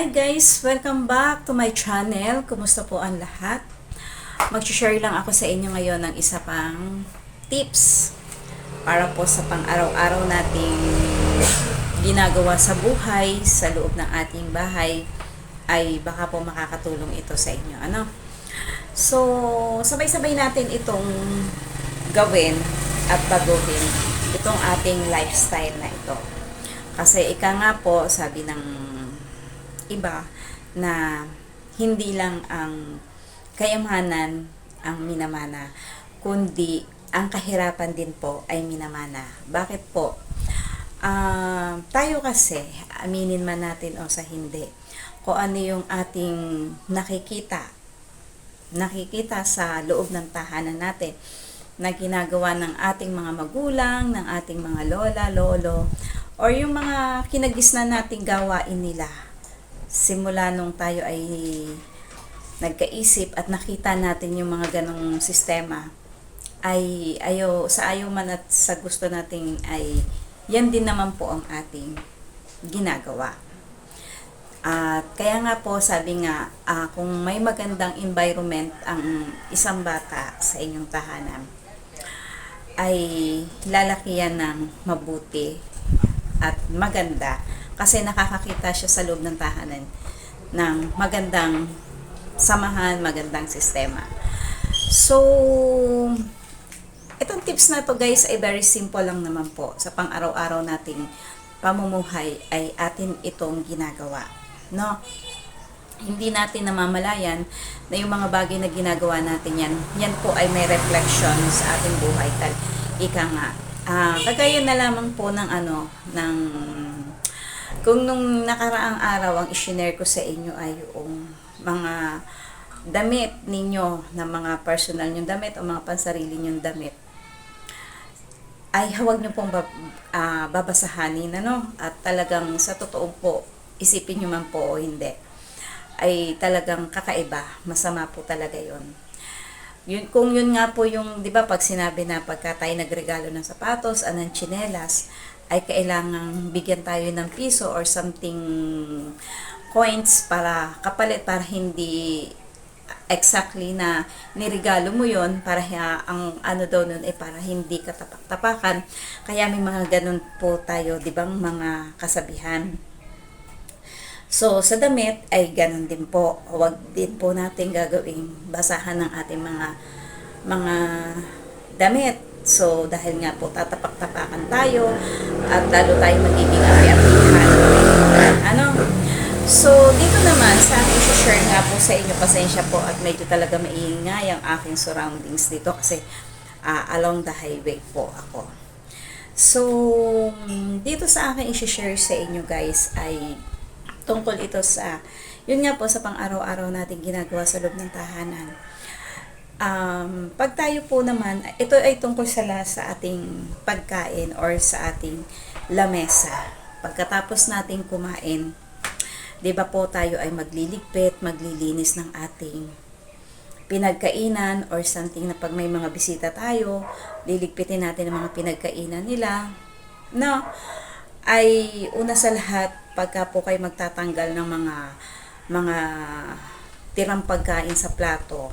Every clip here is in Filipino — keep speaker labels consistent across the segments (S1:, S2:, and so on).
S1: Hi guys! Welcome back to my channel. Kumusta po ang lahat? Mag-share lang ako sa inyo ngayon ng isa pang tips para po sa pang-araw-araw nating ginagawa sa buhay, sa loob ng ating bahay, ay baka po makakatulong ito sa inyo. Ano? So, sabay-sabay natin itong gawin at baguhin itong ating lifestyle na ito. Kasi ika nga po, sabi ng iba na hindi lang ang kayamanan ang minamana, kundi ang kahirapan din po ay minamana. Bakit po? Ah, tayo kasi, aminin man natin o sa hindi, kung ano yung ating nakikita, nakikita sa loob ng tahanan natin, na ginagawa ng ating mga magulang, ng ating mga lola, lolo, or yung mga kinagisna nating gawain nila simula nung tayo ay nagkaisip at nakita natin yung mga ganong sistema ay ayo sa ayaw man at sa gusto nating ay yan din naman po ang ating ginagawa. At kaya nga po sabi nga ah, kung may magandang environment ang isang bata sa inyong tahanan ay lalaki yan ng mabuti at maganda kasi nakakakita siya sa loob ng tahanan ng magandang samahan, magandang sistema. So, itong tips na to guys ay very simple lang naman po. Sa pang-araw-araw nating pamumuhay ay atin itong ginagawa. No? Hindi natin namamalayan na yung mga bagay na ginagawa natin yan, yan po ay may reflection sa ating buhay. Tal, ika nga, ah, kagaya na lamang po ng ano, ng kung nung nakaraang araw ang isinare ko sa inyo ay yung mga damit ninyo na mga personal nyong damit o mga pansarili nyong damit ay huwag nyo pong bab, ah, babasahanin ano? At talagang sa totoo po isipin nyo man po o hindi ay talagang kakaiba. Masama po talaga yon yun, kung yun nga po yung, di ba, pag sinabi na pagka tayo nagregalo ng sapatos, anong chinelas, ay kailangang bigyan tayo ng piso or something coins para kapalit para hindi exactly na nirigalo mo yon para ha, ang ano daw nun ay para hindi ka tapak-tapakan. Kaya may mga ganun po tayo di ba mga kasabihan. So sa damit ay ganun din po. Huwag din po natin gagawing basahan ng ating mga mga damit. So, dahil nga po tatapak-tapakan tayo at lalo tayo magiging api-apihan. Ano? So, dito naman, sa akin share nga po sa inyo, pasensya po at medyo talaga maingay ang aking surroundings dito kasi uh, along the highway po ako. So, dito sa akin i-share sa inyo guys ay tungkol ito sa, yun nga po sa pang-araw-araw natin ginagawa sa loob ng tahanan Um, pag tayo po naman, ito ay tungkol sa, sa ating pagkain or sa ating lamesa. Pagkatapos nating kumain, 'di ba po tayo ay magliligpit, maglilinis ng ating pinagkainan or something na pag may mga bisita tayo, liligpitin natin ang mga pinagkainan nila. No, ay una sa lahat, pagka po kayo magtatanggal ng mga mga tirang pagkain sa plato,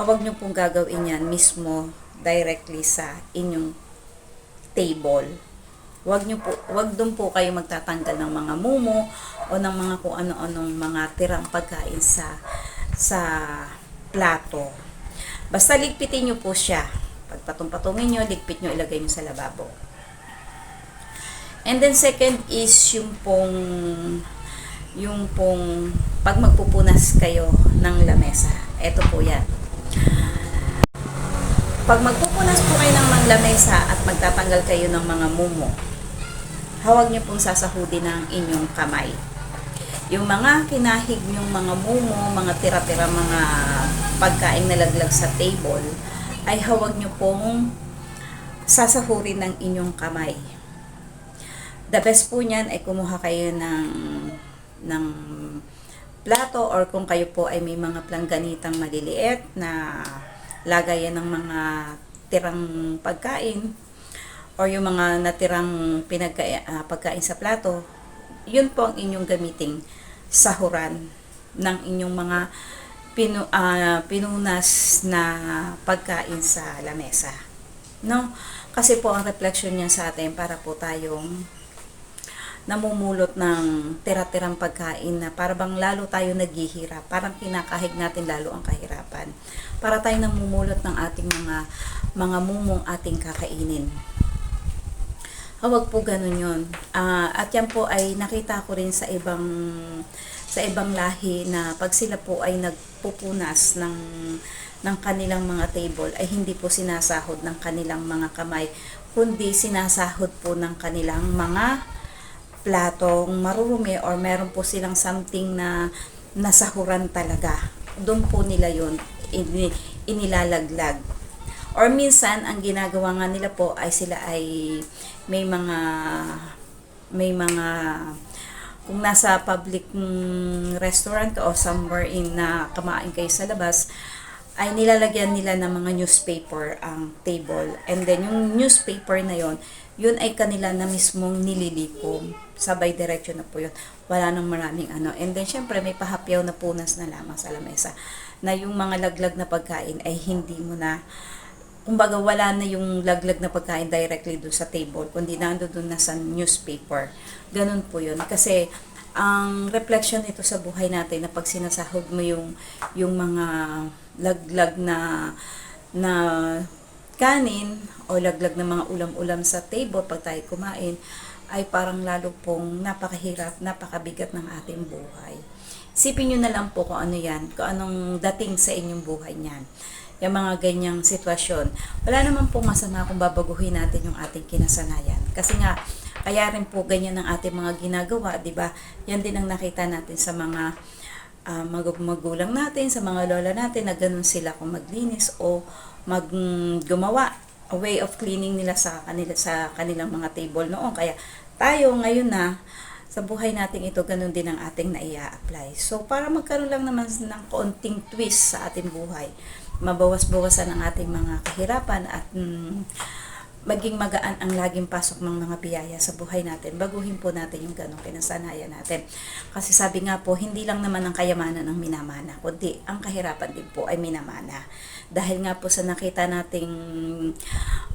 S1: huwag nyo pong gagawin yan mismo directly sa inyong table. Huwag nyo po, huwag doon po kayo magtatanggal ng mga mumo o ng mga kung ano-anong mga tirang pagkain sa sa plato. Basta ligpitin nyo po siya. Pag patong-patungin nyo, ligpit nyo, ilagay nyo sa lababo. And then second is yung pong yung pong pag magpupunas kayo ng lamesa. Ito po yan pag magpupunas po kayo ng manglamesa at magtatanggal kayo ng mga mumo, hawag niyo pong sasahudin ng inyong kamay. Yung mga kinahig yung mga mumo, mga tira-tira, mga pagkain nalaglag sa table, ay hawag niyo pong sasahurin ng inyong kamay. The best po niyan ay kumuha kayo ng ng plato or kung kayo po ay may mga plangganitang maliliit na lagayan ng mga tirang pagkain or yung mga natirang pinagka, uh, pagkain sa plato, yun po ang inyong gamiting sahuran ng inyong mga pinu, ah, pinunas na pagkain sa lamesa. No? Kasi po ang reflection niya sa atin para po tayong namumulot ng tira-tirang pagkain na para bang lalo tayo naghihirap, parang kinakahig natin lalo ang kahirapan. Para tayo namumulot ng ating mga mga mumong ating kakainin. Hawag po ganun yun. Ah, at yan po ay nakita ko rin sa ibang sa ibang lahi na pag sila po ay nagpupunas ng ng kanilang mga table ay hindi po sinasahod ng kanilang mga kamay kundi sinasahod po ng kanilang mga platong marurumi or meron po silang something na nasahuran talaga. Doon po nila yon ini, inilalaglag. Or minsan, ang ginagawa nga nila po ay sila ay may mga may mga kung nasa public mm, restaurant ka o somewhere in na kamain kayo sa labas, ay nilalagyan nila ng mga newspaper ang table. And then yung newspaper na yon yun ay kanila na mismong nililikom. Sabay diretso na po yun. Wala nang maraming ano. And then syempre may pahapyaw na punas na lamang sa lamesa na yung mga laglag na pagkain ay hindi mo na kumbaga wala na yung laglag na pagkain directly doon sa table, kundi nando doon na sa newspaper. Ganun po yun. Kasi, ang reflection nito sa buhay natin na pag sinasahog mo yung, yung mga laglag na, na kanin o laglag ng mga ulam-ulam sa table pag tayo kumain, ay parang lalo pong napakahirap, napakabigat ng ating buhay. Sipin nyo na lang po kung ano yan, kung anong dating sa inyong buhay niyan yung mga ganyang sitwasyon. Wala naman po masama kung babaguhin natin yung ating kinasanayan. Kasi nga, kaya rin po ganyan ang ating mga ginagawa, di ba? Yan din ang nakita natin sa mga uh, mag- magulang natin, sa mga lola natin, na ganun sila kung maglinis o mag gumawa a way of cleaning nila sa kanila sa kanilang mga table noon. Kaya tayo ngayon na sa buhay natin ito, ganun din ang ating naia-apply. So, para magkaroon lang naman ng konting twist sa ating buhay, mabawas-bawasan ang ating mga kahirapan at mm, maging magaan ang laging pasok ng mga biyaya sa buhay natin. Baguhin po natin yung ganong pinasanayan natin. Kasi sabi nga po, hindi lang naman ang kayamanan ang minamana, kundi ang kahirapan din po ay minamana. Dahil nga po sa nakita nating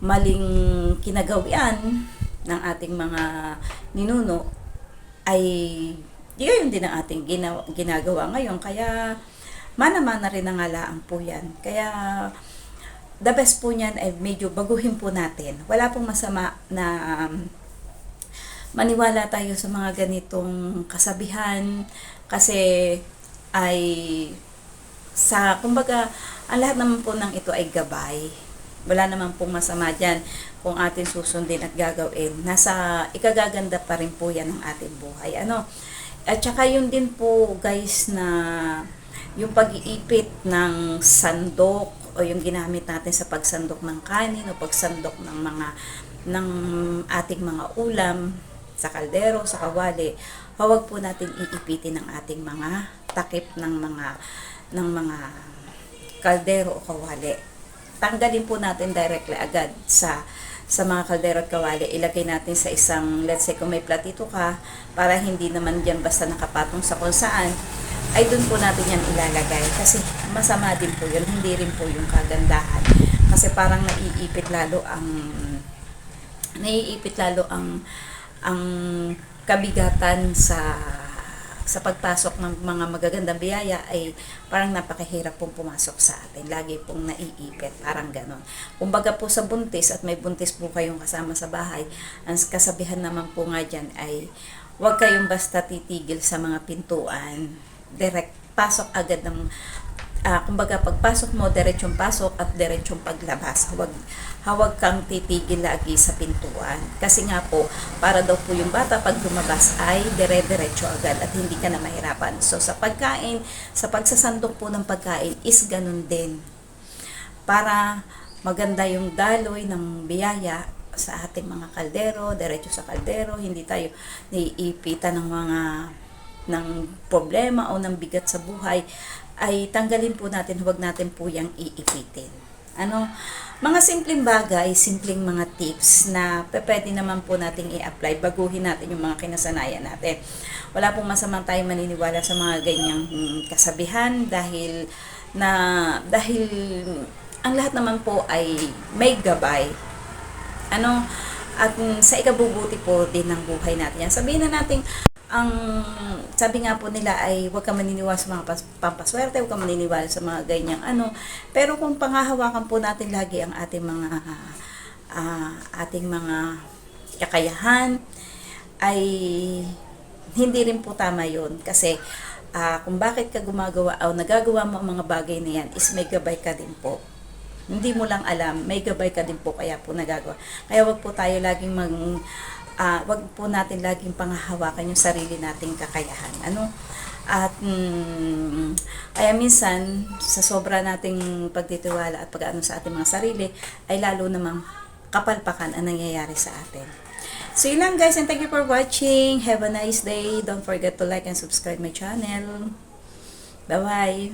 S1: maling kinagawian ng ating mga ninuno, ay yun din ang ating ginawa, ginagawa ngayon. Kaya mana-mana rin ang alaan po yan. Kaya the best po niyan ay medyo baguhin po natin. Wala pong masama na um, maniwala tayo sa mga ganitong kasabihan kasi ay sa kumbaga ang lahat naman po ng ito ay gabay. Wala naman pong masama dyan kung atin susundin at gagawin. Nasa ikagaganda pa rin po yan ng ating buhay. Ano? At saka yun din po guys na yung pag-iipit ng sandok o yung ginamit natin sa pagsandok ng kanin o pagsandok ng mga ng ating mga ulam sa kaldero, sa kawali, huwag po natin iipitin ng ating mga takip ng mga ng mga kaldero o kawali. Tanggalin po natin directly agad sa sa mga kaldero at kawali, ilagay natin sa isang, let's say kung may platito ka, para hindi naman diyan basta nakapatong sa kung saan, ay doon po natin yan ilalagay. Kasi masama din po yun, hindi rin po yung kagandahan. Kasi parang naiipit lalo ang naiipit lalo ang ang kabigatan sa sa pagpasok ng mga magagandang biyaya ay parang napakahirap pong pumasok sa atin. Lagi pong naiipit, parang ganon. Kumbaga po sa buntis at may buntis po kayong kasama sa bahay, ang kasabihan naman po nga dyan ay huwag kayong basta titigil sa mga pintuan. Direct, pasok agad ng uh, kumbaga pagpasok mo, diretsong pasok at diretsong paglabas. Huwag, hawag kang titigil lagi sa pintuan. Kasi nga po, para daw po yung bata pag lumabas ay dire-diretso agad at hindi ka na mahirapan. So sa pagkain, sa pagsasandok po ng pagkain is ganun din. Para maganda yung daloy ng biyaya sa ating mga kaldero, diretso sa kaldero, hindi tayo naiipitan ng mga ng problema o ng bigat sa buhay, ay tanggalin po natin, huwag natin po yung iipitin. Ano, mga simpleng bagay, simpleng mga tips na pwede naman po nating i-apply, baguhin natin yung mga kinasanayan natin. Wala pong masamang tayo maniniwala sa mga ganyang mm, kasabihan dahil na dahil ang lahat naman po ay may gabay. Ano, at mm, sa ikabubuti po din ng buhay natin. Sabihin na natin, ang sabi nga po nila ay huwag ka maniniwala sa mga pas- pampaswerte, huwag ka maniniwala sa mga ganyang ano. Pero kung pangahawakan po natin lagi ang ating mga ah, ating mga kakayahan ay hindi rin po tama yun kasi ah, kung bakit ka gumagawa o nagagawa mo ang mga bagay na yan is may gabay ka din po hindi mo lang alam, may gabay ka din po kaya po nagagawa. Kaya wag po tayo laging mag ah, wag po natin laging pangahawakan yung sarili nating kakayahan. Ano? At mm, kaya minsan sa sobra nating pagtitiwala at pag-ano sa ating mga sarili ay lalo namang kapalpakan ang nangyayari sa atin. So yun lang guys and thank you for watching. Have a nice day. Don't forget to like and subscribe my channel. Bye-bye.